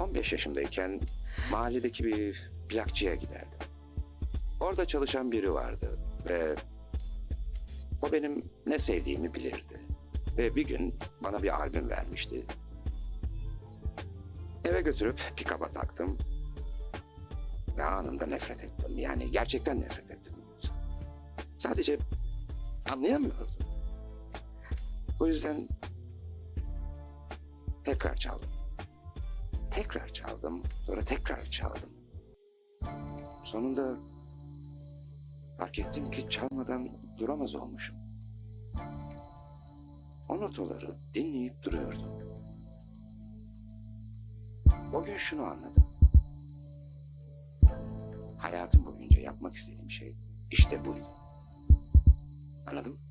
15 yaşındayken mahalledeki bir plakçıya giderdim. Orada çalışan biri vardı ve o benim ne sevdiğimi bilirdi. Ve bir gün bana bir albüm vermişti. Eve götürüp pikaba taktım. Ve anında nefret ettim. Yani gerçekten nefret ettim. Sadece anlayamıyordum. O yüzden tekrar çaldım. Tekrar çaldım. Sonra tekrar çaldım. Sonunda fark ettim ki çalmadan duramaz olmuşum. O notaları dinleyip duruyordum. O gün şunu anladım. Hayatım boyunca yapmak istediğim şey işte buydu. Anladın mı?